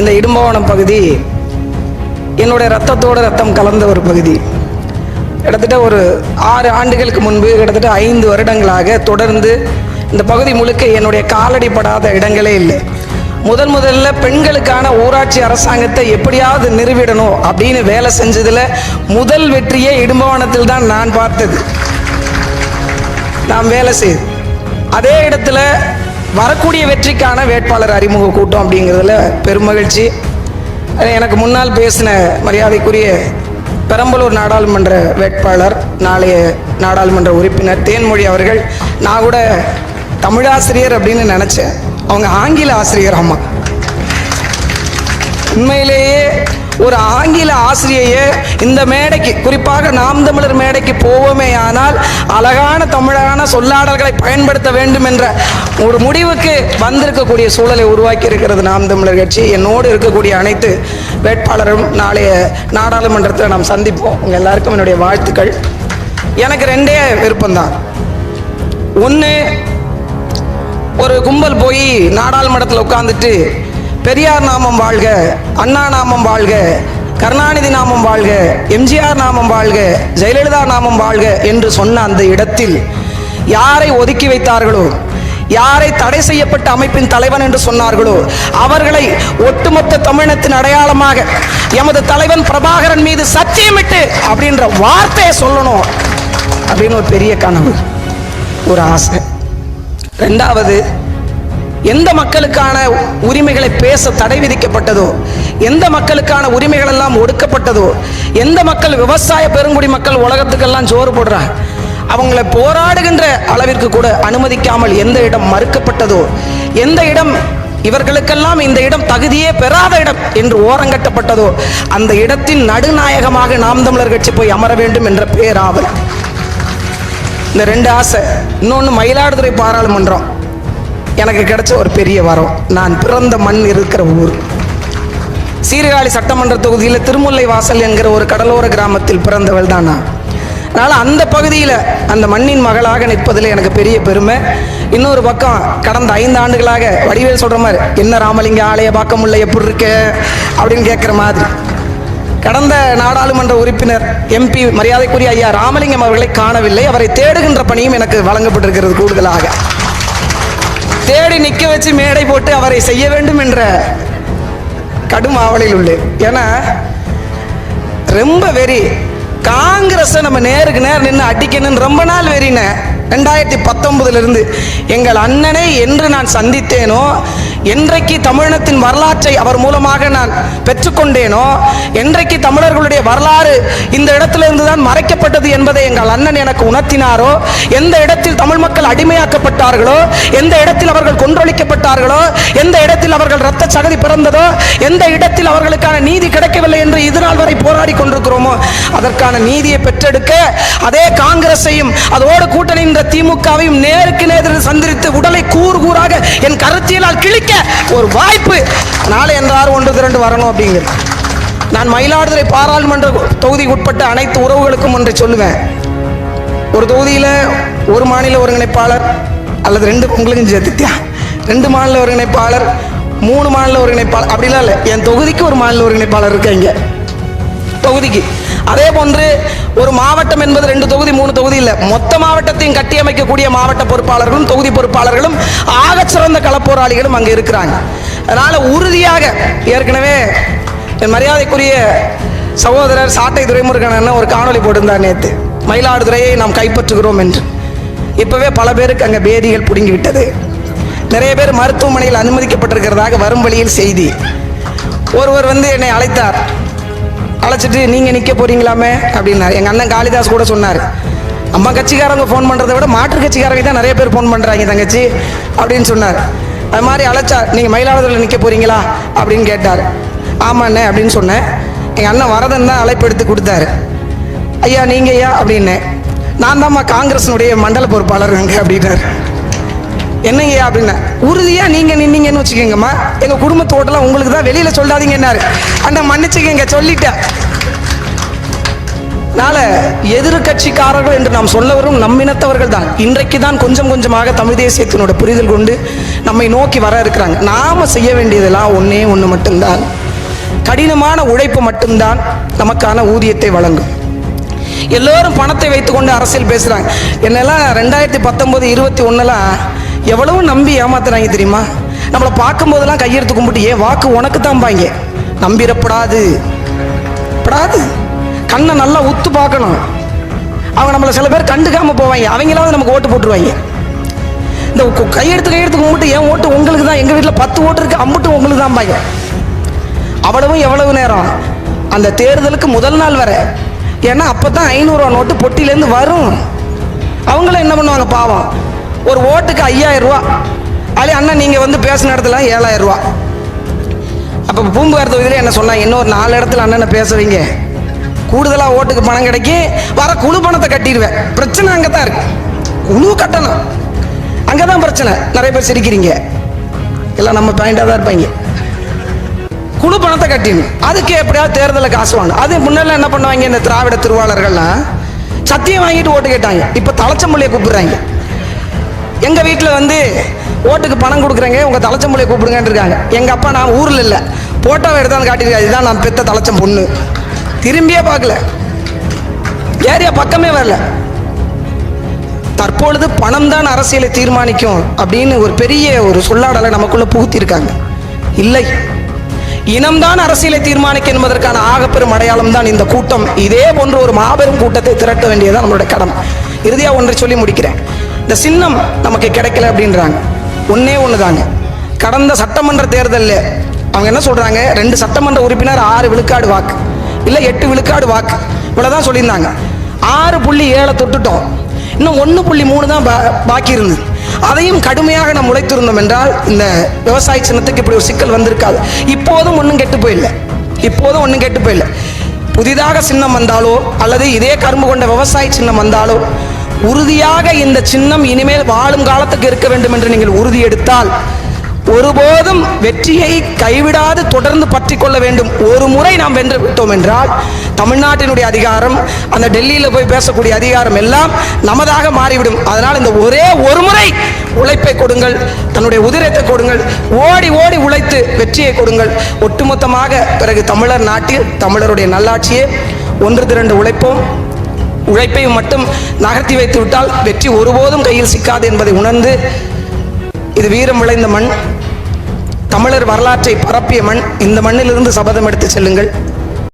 இந்த இடும்பவனம் பகுதி என்னுடைய ரத்தத்தோட ரத்தம் கலந்த ஒரு பகுதி. கிட்டத்தட்ட ஒரு ஆறு ஆண்டுகளுக்கு முன்பு கிட்டத்தட்ட ஐந்து வருடங்களாக தொடர்ந்து இந்த பகுதி முழுக்க என்னுடைய காலடிப்படாத இடங்களே இல்லை. முதல் முதல்ல பெண்களுக்கான ஊராட்சி அரசாங்கத்தை எப்படியாவது நிறுவிடணும் அப்படின்னு வேலை செஞ்சதில் முதல் வெற்றியே இடும்பவனத்தில் தான் நான் பார்த்தது. நாம் வேலை செய்து அதே இடத்துல வரக்கூடிய வெற்றிக்கான வேட்பாளர் அறிமுக கூட்டம் அப்படிங்கிறதுல பெருமகிழ்ச்சி எனக்கு முன்னால் பேசின மரியாதைக்குரிய பெரம்பலூர் நாடாளுமன்ற வேட்பாளர் நாளைய நாடாளுமன்ற உறுப்பினர் தேன்மொழி அவர்கள் நான் கூட தமிழாசிரியர் அப்படின்னு நினச்சேன். அவங்க ஆங்கில ஆசிரியர் அம்மா உண்மையிலேயே ஒரு ஆங்கில ஆசிரியையே இந்த மேடைக்கு குறிப்பாக நாம் தமிழர் மேடைக்கு போவோமே ஆனால் அழகான தமிழான சொல்லாடல்களை பயன்படுத்த வேண்டும் என்ற ஒரு முடிவுக்கு வந்திருக்கக்கூடிய சூழலை உருவாக்கி இருக்கிறது நாம் தமிழர் கட்சி. என்னோடு இருக்கக்கூடிய அனைத்து வேட்பாளரும் நாளைய நாடாளுமன்றத்தில் நாம் சந்திப்போம். உங்கள் எல்லாருக்கும் என்னுடைய வாழ்த்துக்கள். எனக்கு ரெண்டே விருப்பம்தான். ஒன்று ஒரு கும்பல் போய் நாடாளுமன்றத்தில் உட்காந்துட்டு பெரியார் நாமம் வாழ்க அண்ணா நாமம் வாழ்க கருணாநிதி நாமம் வாழ்க எம்ஜிஆர் நாமம் வாழ்க ஜெயலலிதா நாமம் வாழ்க என்று சொன்ன அந்த இடத்தில் யாரை ஒதுக்கி வைத்தார்களோ யாரை தடை செய்யப்பட்ட அமைப்பின் தலைவன் என்று சொன்னார்களோ அவர்களை ஒட்டுமொத்த தமிழினத்தின் அடையாளமாக எமது தலைவன் பிரபாகரன் மீது சத்தியமிட்டு அப்படின்ற வார்த்தையை சொல்லணும் அப்படின்னு ஒரு பெரிய கனவு ஒரு ஆசை. ரெண்டாவது எந்த மக்களுக்கான உரிமைகளை பேச தடை விதிக்கப்பட்டதோ எந்த மக்களுக்கான உரிமைகள் எல்லாம் ஒடுக்கப்பட்டதோ எந்த மக்கள் விவசாய பெருங்குடி மக்கள் உலகத்துக்கெல்லாம் சோறு போடுறாங்க அவங்கள போராடுகின்ற அளவிற்கு கூட அனுமதிக்காமல் எந்த இடம் மறுக்கப்பட்டதோ எந்த இடம் இவர்களுக்கெல்லாம் இந்த இடம் தகுதியே பெறாத இடம் என்று ஓரங்கட்டப்பட்டதோ அந்த இடத்தின் நடுநாயகமாக நாம் தமிழர் கட்சி போய் அமர வேண்டும் என்ற பேராவல். இந்த ரெண்டு ஆசை இன்னொன்று மயிலாடுதுறை பாராளுமன்றம். எனக்கு கிடைச்ச ஒரு பெரிய வரம். நான் பிறந்த மண் இருக்கிற ஊர். சீர்காழி சட்டமன்ற தொகுதியில் திருமுல்லை வாசல் என்கிற ஒரு கடலோர கிராமத்தில் பிறந்தவள் தான் நான். அதனால் அந்த பகுதியில் அந்த மண்ணின் மகளாக நிற்பதில் எனக்கு பெரிய பெருமை. இன்னொரு பக்கம் கடந்த ஐந்து ஆண்டுகளாக வடிவேல் சொல்கிற மாதிரி என்ன ராமலிங்க ஆலய பார்க்க முடியல எப்படி இருக்கு? அப்படின்னு கேட்குற மாதிரி. கடந்த நாடாளுமன்ற உறுப்பினர் எம்பி மரியாதைக்குரிய ஐயா ராமலிங்கம் அவர்களை காணவில்லை. அவரை தேடுகின்ற பணியும் எனக்கு வழங்கப்பட்டிருக்கிறது கூடுதலாக. தேடி நிற்க வச்சு மேடை போட்டு அவரை செய்ய வேண்டும் என்ற கடும் ஆவலில் உள்ளேன் ஏன்னா ரொம்ப வெறி. காங்கிரஸை நம்ம நேருக்கு நேர் நின்று அடிக்கணும்னு ரொம்ப நாள் வெறின ரெண்டாயிரத்தி பத்தொன்பதுல இருந்து எங்கள் அண்ணனை என்று நான் சந்தித்தேனோ என்றைக்கு தமிழினத்தின் வரலாற்றை அவர் மூலமாக நான் பெற்றுக்கொண்டேனோ என்றைக்கு தமிழர்களுடைய வரலாறு இந்த இடத்திலிருந்து தான் மறைக்கப்பட்டது என்பதை எங்கள் அண்ணன் எனக்கு உணர்த்தினாரோ எந்த இடத்தில் தமிழ் மக்கள் அடிமையாக்கப்பட்டார்களோ எந்த இடத்தில் அவர்கள் கொன்றொழிக்கப்பட்டார்களோ எந்த இடத்தில் அவர்கள் ரத்த சகதி பிறந்ததோ எந்த இடத்தில் அவர்களுக்கான நீதி கிடைக்கவில்லை என்று இதுநாள் வரை போராடி கொண்டிருக்கிறோமோ அதற்கான நீதியை பெற்றெடுக்க அதே காங்கிரஸையும் அதோடு கூட்டணி என்ற திமுகவையும் நேருக்கு நேரில் சந்தித்து உடலை கூறு கூறாக என் கருத்தியலால் கிழிக்க ஒரு வாய்ப்பு. நாளை என்றாறு ஒன்று திரண்டு வரணும் அப்படிங்கிறது நான் மயிலாடுதுறை பாராளுமன்ற தொகுதிக்கு உட்பட்ட அனைத்து உறவுகளுக்கும் ஒன்றை சொல்லுவேன். ஒரு தொகுதியில் ஒரு மாநில ஒருங்கிணைப்பாளர் அல்லது ரெண்டு உங்களுக்கும் சேர்த்துத்தியா ரெண்டு மாநில ஒருங்கிணைப்பாளர் மூணு மாநில ஒருங்கிணைப்பாளர் அப்படிலாம் இல்லை. என் தொகுதிக்கு ஒரு மாநில ஒருங்கிணைப்பாளர் இருக்காங்க. தொகுதிக்கு. அதே போன்று ஒரு மாவட்டம் என்பது ரெண்டு தொகுதி மூணு தொகுதி இல்லை. மொத்த மாவட்டத்தையும் கட்டியமைக்கக்கூடிய மாவட்ட பொறுப்பாளர்களும் தொகுதி பொறுப்பாளர்களும் ஆக சிறந்த களப்போராளிகளும் அங்கே இருக்கிறாங்க. அதனால உறுதியாக ஏற்கனவே என் மரியாதைக்குரிய சகோதரர் சாட்டை துரைமுருகன் அண்ணன் ஒரு காணொளி போட்டிருந்தார் நேற்று மயிலாடுதுறையை நாம் கைப்பற்றுகிறோம் என்று. இப்பவே பல பேருக்கு அங்கே பேதிகள் பிடுங்கி விட்டது நிறைய பேர் மருத்துவமனையில் அனுமதிக்கப்பட்டிருக்கிறதாக வரும் வழியில் செய்தி. ஒருவர் வந்து என்னை அழைத்தார். அழைச்சிட்டு நீங்கள் நிற்க போகிறீங்களாமே அப்படின்னாரு. எங்கள் அண்ணன் காளிதாஸ் கூட சொன்னார். அம்மா கட்சிக்காரங்க ஃபோன் பண்ணுறதை விட மாற்று கட்சிக்காரங்க தான் நிறைய பேர் ஃபோன் பண்ணுறாங்க தங்கச்சி அப்படின்னு சொன்னார். அது மாதிரி அழைச்சா நீங்கள் மயிலாடுதுறையில் நிற்க போகிறீங்களா அப்படின்னு கேட்டார். ஆமாண்ணே அப்படின்னு சொன்னேன். எங்கள் அண்ணன் வரதன் தான் அழைப்பு எடுத்து கொடுத்தாரு. ஐயா நீங்கள் ஐயா அப்படின்னேன் நான் தான்மா காங்கிரஸினுடைய மண்டல பொறுப்பாளர் அங்கே அப்படின்னாரு. என்னங்கய்யா அப்படின்னா. உறுதியா நீங்க நின்னீங்கன்னு வச்சுக்கோங்கம்மா. எங்கள் குடும்பத்தோட்டலாம் உங்களுக்கு தான் வெளியில சொல்லாதீங்கன்னாரு. அண்ணா மன்னிச்சுக்கங்க சொல்லிட்டேன். அதனால எதிர்கட்சிக்காரர்கள் என்று நாம் சொல்ல வரும் நம்மினத்தவர்கள் தான். இன்றைக்கு தான் கொஞ்சம் கொஞ்சமாக தமிழ் தேசியத்தினோட புரிதல் கொண்டு நம்மை நோக்கி வர இருக்கிறாங்க. நாம செய்ய வேண்டியதெல்லாம் ஒன்றே ஒன்று மட்டும்தான். கடினமான உழைப்பு மட்டும்தான் நமக்கான ஊதியத்தை வழங்கும். எல்லோரும் பணத்தை வைத்துக்கொண்டு அரசியல் பேசுகிறாங்க என்னெல்லாம் ரெண்டாயிரத்தி பத்தொன்பது இருபத்தி ஒன்றுலாம் எவ்வளவு நம்பி ஏமாத்துறாங்க தெரியுமா? நம்மளை பார்க்கும்போதெல்லாம் கையெடுத்து கும்பிட்டு ஏன் வாக்கு உனக்கு தான் பாங்க நம்பிடப்படாது. படாது. கண்ணை நல்லா உத்து பார்க்கணும். அவங்க நம்மளை சில பேர் கண்டுக்காமல் போவாங்க. அவங்களாவது நமக்கு ஓட்டு போட்டுருவாங்க. இந்த கையெடுத்து கையெடுத்து கும்பிட்டு என் ஓட்டு உங்களுக்கு தான் எங்கள் வீட்டில் பத்து ஓட்டு இருக்குது அம்புட்டு உங்களுக்கு தான் பாங்க அவ்வளவும் எவ்வளவு நேரம். அந்த தேர்தலுக்கு முதல் நாள் வர. ஏன்னா அப்போ தான் ஐநூறுரூவா நோட்டு பொட்டிலேருந்து வரும். அவங்களும் என்ன பண்ணுவாங்க பாவம். ஒரு ஓட்டுக்கு ஐயாயிரம் ரூபா. அதே அண்ணா நீங்கள் வந்து பேசின இடத்துல ஏழாயிரம் ரூபா. அப்போ பூம்புகார் தொகுதியில் என்ன சொன்னாங்க? இன்னொரு நாலு இடத்துல அண்ணனை பேசுவீங்க கூடுதலாக ஓட்டுக்கு பணம் கிடைக்கும் வர குழு பணத்தை கட்டிடுவேன். பிரச்சனை அங்கே தான் இருக்கு. குழு கட்டணும். அங்கே தான் பிரச்சனை. நிறைய பேர் சிரிக்கிறீங்க. எல்லாம் நம்ம பாயிண்டாக தான் இருப்பாங்க. குழு பணத்தை கட்டிடணும். அதுக்கு எப்படியாவது தேர்தலில் காசு வாங்கணும். அது முன்னெல்லாம் என்ன பண்ணுவாங்க? இந்த திராவிட திருவாளர்கள்லாம் சத்தியம் வாங்கிட்டு ஓட்டு கேட்டாங்க. இப்போ தலைச்சம்பள்ளியை கூப்பிடுறாங்க. எங்கள் வீட்டில் வந்து ஓட்டுக்கு பணம் கொடுக்குறேங்க உங்கள் தலைச்சம்பள்ளியை கூப்பிடுங்கன்னு இருக்காங்க. எங்கள் அப்பா நான் ஊரில் இல்லை. போட்டோவை எடுத்தான்னு காட்டியிருக்காரு. இதுதான் நான் பெத்த தலைச்சம் பொண்ணு. திரும்பியே பார்க்கல. ஏரியா பக்கமே வரல. தற்பொழுது பணம் தான் அரசியலை தீர்மானிக்கும் அப்படின்னு ஒரு பெரிய ஒரு சொல்லாடலை நமக்குள்ளே புகுத்திருக்காங்க இல்லை. இனம்தான் அரசியலை தீர்மானிக்க என்பதற்கான ஆகப்பெரும் அடையாளம் தான் இந்த கூட்டம். இதே போன்ற ஒரு மாபெரும் கூட்டத்தை திரட்ட வேண்டியதுதான் நம்மளுடைய கடமை. இறுதியாக ஒன்றை சொல்லி முடிக்கிறேன். இந்த சின்னம் நமக்கு கிடைக்கல அப்படின்றாங்க. ஒன்னே ஒண்ணுதாங்க. கடந்த சட்டமன்ற தேர்தலில் அவங்க என்ன சொல்கிறாங்க ரெண்டு சட்டமன்ற உறுப்பினர் ஆறு விழுக்காடு வாக்கு. இல்லை எட்டு விழுக்காடு வாக்கு. இவ்வளவுதான் சொல்லியிருந்தாங்க. ஆறு புள்ளி ஏழை தொட்டுட்டோம். இன்னும் ஒன்று புள்ளி மூணு தான் பா- பாக்கி இருந்தது. அதையும் கடுமையாக நாம் உழைத்திருந்தோம் என்றால் இந்த விவசாய சின்னத்துக்கு இப்படி ஒரு சிக்கல் வந்திருக்காது. இப்போதும் ஒன்றும் கெட்டு போயில்லை. இப்போதும் ஒன்றும் கெட்டு போயில்லை. புதிதாக சின்னம் வந்தாலோ அல்லது இதே கரும்பு கொண்ட விவசாய சின்னம் வந்தாலோ உறுதியாக இந்த சின்னம் இனிமேல் வாழும் காலத்துக்கு இருக்க வேண்டும் என்று நீங்கள் உறுதி எடுத்தால் ஒருபோதும் வெற்றியை கைவிடாது தொடர்ந்து பற்றி கொள்ள வேண்டும். ஒரு முறை நாம் வென்று விட்டோம் என்றால் தமிழ்நாட்டினுடைய அதிகாரம் அந்த டெல்லியில் போய் பேசக்கூடிய அதிகாரம் எல்லாம் நமதாக மாறிவிடும். அதனால் இந்த ஒரே ஒரு முறை உழைப்பை கொடுங்கள் தன்னுடைய உதிரத்தை கொடுங்கள் ஓடி ஓடி உழைத்து வெற்றியை கொடுங்கள். ஒட்டுமொத்தமாக பிறகு தமிழர் நாட்டில் தமிழருடைய நல்லாட்சியே ஒன்று திரண்டு உழைப்போம். உழைப்பை மட்டும் நகர்த்தி வைத்துவிட்டால் வெற்றி ஒருபோதும் கையில் சிக்காது என்பதை உணர்ந்து இது வீரம் விளைந்த மண். தமிழர் வரலாற்றை பரப்பிய மண். இந்த மண்ணிலிருந்து சபதம் எடுத்து செல்லுங்கள்.